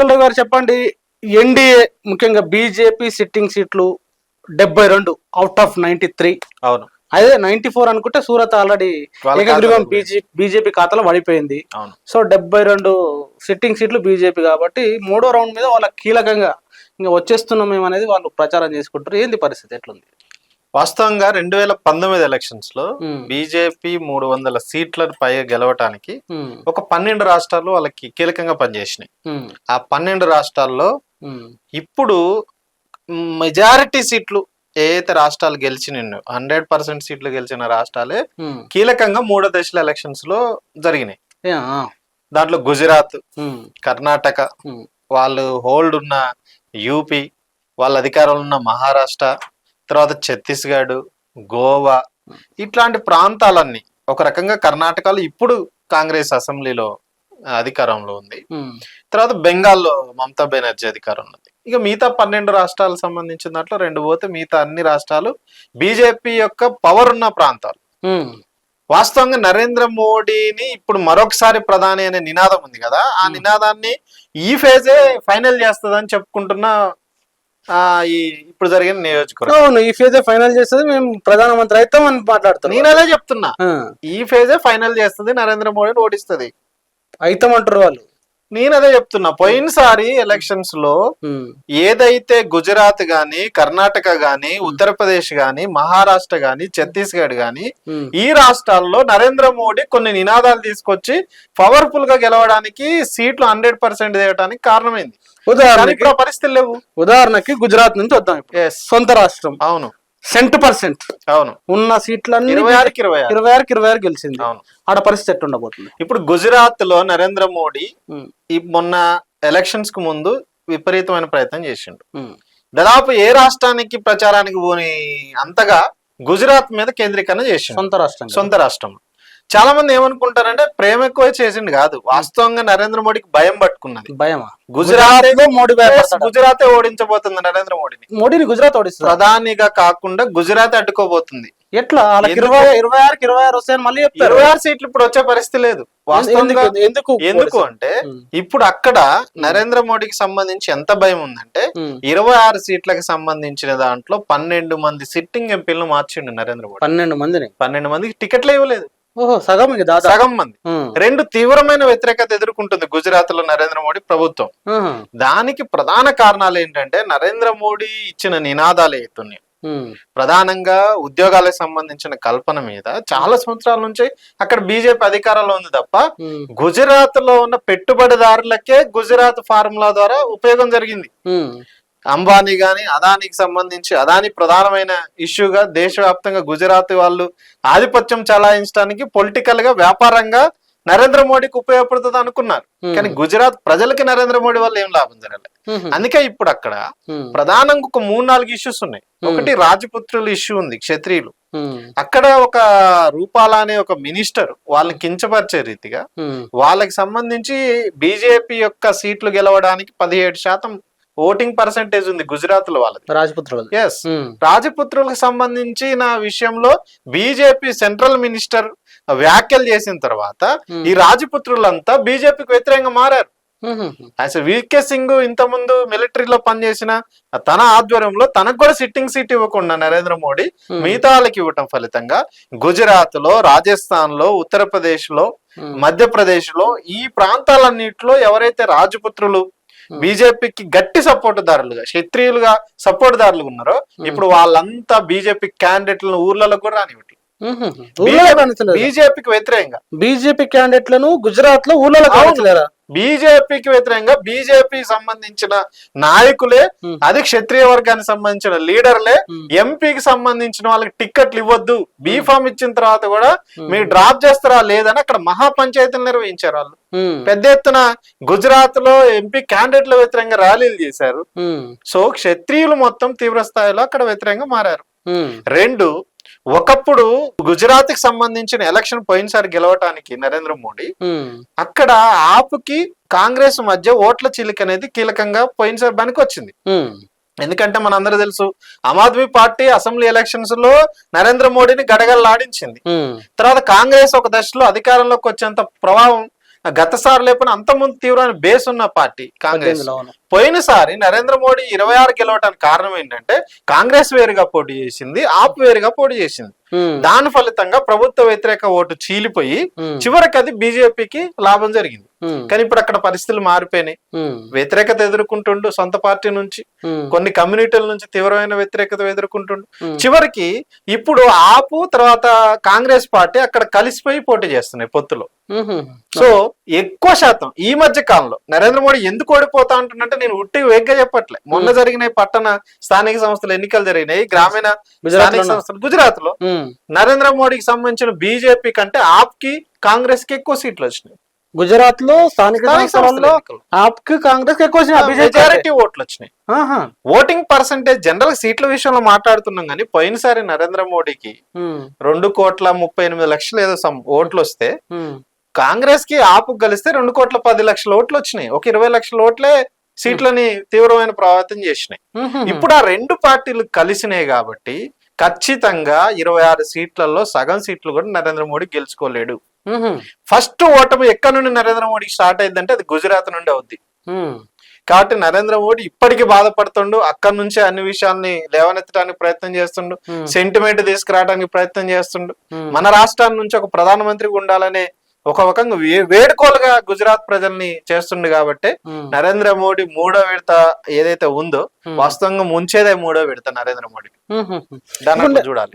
ఈటల గారు చెప్పండి ఎన్డీఏ ముఖ్యంగా బీజేపీ సిట్టింగ్ సీట్లు డెబ్బై రెండు అవుట్ ఆఫ్ నైన్టీ త్రీ అవును. అదే నైన్టీ ఫోర్ అనుకుంటే సూరత్ ఆల్రెడీ ఏకగ్రీవం బీజేపీ ఖాతాలో పడిపోయింది. సో డెబ్బై రెండు సిట్టింగ్ సీట్లు బీజేపీ కాబట్టి మూడో రౌండ్ మీద వాళ్ళ కీలకంగా ఇంకా వచ్చేస్తున్నాం మేము అనేది వాళ్ళు ప్రచారం చేసుకుంటారు ఏంది పరిస్థితి? ఎట్లుంది? వాస్తవంగా రెండు వేల పంతొమ్మిది ఎలక్షన్స్లో. బీజేపీ మూడు వందల సీట్లను పై గెలవటానికి ఉమ్, ఒక పన్నెండు రాష్ట్రాలు వాళ్ళకి కీలకంగా పనిచేసినాయి. ఉమ్, ఆ పన్నెండు రాష్ట్రాల్లో ఇప్పుడు మెజారిటీ సీట్లు ఏ అయితే రాష్ట్రాలు గెలిచిన హండ్రెడ్ పర్సెంట్ సీట్లు గెలిచిన రాష్ట్రాలే. కీలకంగా మూడో దశల ఎలక్షన్స్లో జరిగినాయి. దాంట్లో గుజరాత్ కర్ణాటక వాళ్ళు హోల్డ్ ఉన్న యూపీ వాళ్ళ అధికారంలో ఉన్న మహారాష్ట్ర తర్వాత ఛత్తీస్గఢ్ గోవా ఇట్లాంటి ప్రాంతాలన్నీ ఒక రకంగా కర్ణాటకలో ఇప్పుడు కాంగ్రెస్ అసెంబ్లీలో అధికారంలో ఉంది. తర్వాత బెంగాల్లో మమతా బెనర్జీ అధికారంలో ఉంది. ఇక మిగతా పన్నెండు రాష్ట్రాలకు సంబంధించిన దాంట్లో రెండు పోతే మిగతా అన్ని రాష్ట్రాలు బీజేపీ యొక్క పవర్ ఉన్న ప్రాంతాలు. వాస్తవంగా నరేంద్ర మోడీని ఇప్పుడు మరొకసారి ప్రధాని అనే నినాదం ఉంది కదా ఆ. నినాదాన్ని ఈ ఫేజే ఫైనల్ చేస్తుందని చెప్పుకుంటున్న ఈ ఇప్పుడు జరిగిన నియోజకవర్గం. అవును ఈ ఫేజ్ ఫైనల్ చేస్తుంది మేము ప్రధానమంత్రి అవుతాం అని మాట్లాడుతున్నాం. నేను అదే చెప్తున్నా. ఈ ఫేజే ఫైనల్ చేస్తుంది నరేంద్ర మోడీని ఓడిస్తుంది. అవుతాం అంటారు వాళ్ళు. నేను అదే చెప్తున్నా. పోయినసారి ఎలక్షన్స్లో ఏదైతే గుజరాత్ గాని కర్ణాటక గాని ఉత్తరప్రదేశ్ గాని మహారాష్ట్ర గాని ఛత్తీస్గఢ్ గాని ఈ రాష్ట్రాల్లో నరేంద్ర మోడీ కొన్ని నినాదాలు తీసుకొచ్చి పవర్ఫుల్గా గెలవడానికి సీట్లు హండ్రెడ్ పర్సెంట్ చేయడానికి కారణమైంది. ఉదాహరణకి పరిస్థితులు లేవు. ఉదాహరణకి గుజరాత్ నుంచి వద్దాం సొంత రాష్ట్రం. అవును. Cent percent. అవును. ఉన్న సీట్లన్నీ ఇరవై ఆరుకి ఇరవై ఆరు. ఇరవై ఆరుకి ఇరవై ఆరు గెలిచింది. అవును. ఆడ పరిస్థితి ఎట్టుండబోతుంది ఇప్పుడు గుజరాత్లో నరేంద్ర మోడీ ఈ మొన్న ఎలక్షన్స్కు ముందు విపరీతమైన ప్రయత్నం చేసిండు. దాదాపు ఏ రాష్ట్రానికి ప్రచారానికి పోని అంతగా గుజరాత్ మీద కేంద్రీకరణ చేసిండు. సొంత రాష్ట్రం. సొంత రాష్ట్రం చాలా మంది ఏమనుకుంటారంటే ప్రేమ ఎక్కువ చేసిండు కాదు. వాస్తవంగా నరేంద్ర మోడీకి భయం పట్టుకున్నది. భయమా? గుజరాత్ మోడీ గుజరాతే ఓడించబోతుంది నరేంద్ర మోడీని. మోడీని గుజరాత్ ఓడిస్తారు. ప్రధానిగా కాకుండా గుజరాత్ అడ్డుకోబోతుంది. ఎట్లా? ఇరవై ఇరవై ఆరుకి ఇరవై ఆరు వస్తాయని మళ్ళీ చెప్తారు. ఇరవై ఆరు సీట్లు ఇప్పుడు వచ్చే పరిస్థితి లేదు. వాస్తవంగా ఎందుకు? ఎందుకు? అంటే ఇప్పుడు అక్కడ నరేంద్ర మోడీకి సంబంధించి ఎంత భయం ఉందంటే ఇరవై ఆరు సీట్లకు సంబంధించిన దాంట్లో పన్నెండు మంది సిట్టింగ్ ఎంపీలను మార్చిండు నరేంద్ర మోడీ. పన్నెండు మందిని? పన్నెండు మందికి టికెట్లు ఇవ్వలేదు. సగం సగం మంది. రెండు తీవ్రమైన వ్యతిరేకత ఎదుర్కొంటుంది గుజరాత్లో నరేంద్ర మోడీ ప్రభుత్వం. దానికి ప్రధాన కారణాలు ఏంటంటే నరేంద్ర మోడీ ఇచ్చిన నినాదాలు అవుతున్నాయి ప్రధానంగా ఉద్యోగాలకు సంబంధించిన కల్పన మీద చాలా సంవత్సరాల నుంచి అక్కడ బీజేపీ అధికారంలో ఉంది తప్ప గుజరాత్లో ఉన్న పెట్టుబడిదారులకే గుజరాత్ ఫార్ములా ద్వారా ఉపయోగం జరిగింది. అంబానీ గాని అదానికి సంబంధించి అదాని ప్రధానమైన ఇష్యూగా దేశవ్యాప్తంగా గుజరాత్ వాళ్ళు ఆధిపత్యం చలాయించడానికి పొలిటికల్గా వ్యాపారంగా నరేంద్ర మోడీకి ఉపయోగపడుతుంది అనుకున్నారు. కానీ గుజరాత్ ప్రజలకి నరేంద్ర మోడీ వల్ల ఏం లాభం జరగలేదు అందుకే ఇప్పుడు అక్కడ ప్రధానంగా ఒక మూడు నాలుగు ఇష్యూస్ ఉన్నాయి. ఒకటి రాజపుత్రుల ఇష్యూ ఉంది క్షత్రియులు. అక్కడ ఒక రూపాల అనే ఒక మినిస్టర్ వాళ్ళని కించపరిచే రీతిగా వాళ్ళకి సంబంధించి బీజేపీ యొక్క సీట్లు గెలవడానికి పదిహేడు శాతం ఓటింగ్ పర్సెంటేజ్ ఉంది గుజరాత్లో వాళ్ళది రాజపుత్రులు ఎస్ రాజపుత్రులకు సంబంధించిన విషయంలో బీజేపీ సెంట్రల్ మినిస్టర్ వ్యాఖ్యలు చేసిన తర్వాత ఈ రాజపుత్రులంతా బీజేపీకి వ్యతిరేకంగా మారారు. అసలు వికే సింగ్ ఇంత ముందు మిలిటరీలో పనిచేసిన తన ఆధ్వర్యంలో తనకు కూడా సిట్టింగ్ సీట్ ఇవ్వకుండా నరేంద్ర మోడీ మిగతా వాళ్ళకి ఇవ్వటం ఫలితంగా గుజరాత్లో రాజస్థాన్లో ఉత్తరప్రదేశ్లో మధ్యప్రదేశ్లో ఈ ప్రాంతాలన్నింటిలో ఎవరైతే రాజపుత్రులు. బీజేపీకి గట్టి సపోర్ట్ దారులుగా క్షత్రియులుగా సపోర్ట్ దారులు ఉన్నారో ఇప్పుడు వాళ్ళంతా బీజేపీ క్యాండిడేట్లను ఊర్లలో కూడా రానివ్వట్లేదు. బీజేపీకి వ్యతిరేకంగా. బీజేపీ క్యాండిడేట్లను గుజరాత్లో ఊళ్ళో అవును. బీజేపీకి వ్యతిరేకంగా బీజేపీ సంబంధించిన నాయకులే. అది క్షత్రియ వర్గానికి సంబంధించిన లీడర్లే. ఎంపీకి సంబంధించిన వాళ్ళకి టిక్కెట్లు ఇవ్వద్దు. బీఫామ్ ఇచ్చిన తర్వాత కూడా. మీరు డ్రాప్ చేస్తారా లేదని అక్కడ మహా పంచాయతీలు నిర్వహించారు వాళ్ళు. పెద్ద ఎత్తున గుజరాత్లో ఎంపీ క్యాండిడేట్ల వ్యతిరేకంగా ర్యాలీలు చేశారు. సో క్షత్రియులు మొత్తం తీవ్ర స్థాయిలో అక్కడ వ్యతిరేకంగా మారారు. రెండు ఒకప్పుడు గుజరాత్కి సంబంధించిన ఎలక్షన్ పోయినసారి గెలవటానికి నరేంద్ర మోడీ అక్కడ ఆపుకి కాంగ్రెస్ మధ్య ఓట్ల చిలిక అనేది కీలకంగా పోయినసారి పనికి వచ్చింది ఎందుకంటే మనందరూ తెలుసు ఆమ్ ఆద్మీ పార్టీ అసెంబ్లీ ఎలక్షన్స్లో నరేంద్ర మోడీని గడగడలాడించింది. ఉమ్, తర్వాత కాంగ్రెస్ ఒక దశలో అధికారంలోకి వచ్చేంత ప్రభావం గతసారి లేకపోయినా అంత ముందు తీవ్రమైన బేస్ ఉన్న పార్టీ కాంగ్రెస్. పోయినసారి నరేంద్ర మోడీ ఇరవై ఆరు గెలవడానికి కారణం ఏంటంటే కాంగ్రెస్ వేరుగా పోటీ చేసింది ఆప్ వేరుగా పోటీ చేసింది. దాని ఫలితంగా ప్రభుత్వ వ్యతిరేక ఓటు చీలిపోయి చివరికి అది బీజేపీకి లాభం జరిగింది. కానీ ఇప్పుడు అక్కడ పరిస్థితులు మారిపోయినాయి. వ్యతిరేకత ఎదుర్కొంటుండు సొంత పార్టీ నుంచి కొన్ని కమ్యూనిటీల నుంచి తీవ్రమైన వ్యతిరేకత ఎదుర్కొంటుండు. చివరికి ఇప్పుడు ఆపు తర్వాత కాంగ్రెస్ పార్టీ అక్కడ కలిసిపోయి పోటీ చేస్తున్నాయి పొత్తులో. సో ఎక్కువ శాతం ఈ మధ్య కాలంలో నరేంద్ర మోడీ ఎందుకు ఓడిపోతా అంటున్నంటే నేను ఉట్టి వేగ్గా చెప్పట్లే. మొన్న జరిగిన పట్టణ స్థానిక సంస్థల ఎన్నికలు జరిగినాయి గ్రామీణ స్థానిక? సంస్థలు గుజరాత్లో. నరేంద్ర మోడీకి సంబంధించిన బీజేపీ కంటే ఆప్కి కాంగ్రెస్కి ఎక్కువ సీట్లు వచ్చినాయి. గుజరాత్లో స్థానిక స్థానిక సంస్థల సంస్థలలో ఎన్నికలు. ఆప్కి కాంగ్రెస్ ఎక్కువ మెజారిటీ ఓట్లు వచ్చినాయి. ఓటింగ్ పర్సంటేజ్ జనరల్ సీట్ల విషయంలో మాట్లాడుతున్నాం కానీ పోయినసారి నరేంద్ర మోడీకి రెండు కోట్ల ముప్పై ఎనిమిది లక్షలు ఏదో ఓట్లు వస్తే కాంగ్రెస్కి ఆపు కలిస్తే రెండు కోట్ల పది లక్షల ఓట్లు వచ్చినాయి. ఒక ఇరవై లక్షల ఓట్లే సీట్లని తీవ్రమైన ప్రభావితం చేసినాయి. ఇప్పుడు ఆ రెండు పార్టీలు కలిసినాయి కాబట్టి ఖచ్చితంగా ఇరవై ఆరు సీట్లలో సగం సీట్లు కూడా నరేంద్ర మోడీ గెలుచుకోలేడు. ఫస్ట్ ఓటమి ఎక్కడి నుండి నరేంద్ర మోడీ స్టార్ట్ అయిందంటే అది గుజరాత్ నుండి అవుద్ది. కాబట్టి నరేంద్ర మోడీ ఇప్పటికీ బాధపడుతుండు అక్కడి నుంచే అన్ని విషయాల్ని లేవనెత్తడానికి ప్రయత్నం చేస్తుండు సెంటిమెంట్ తీసుకురావడానికి ప్రయత్నం చేస్తుండు. మన రాష్ట్రాన్ని నుంచి ఒక ప్రధానమంత్రి ఉండాలనే ఒక రకంగా వేడుకోలుగా గుజరాత్ ప్రజల్ని చేస్తుండు కాబట్టి నరేంద్ర మోడీ మూడో విడత ఏదైతే ఉందో. వాస్తవంగా ముంచేదే మూడో విడత నరేంద్ర మోడీ అట్లా చూడాలి.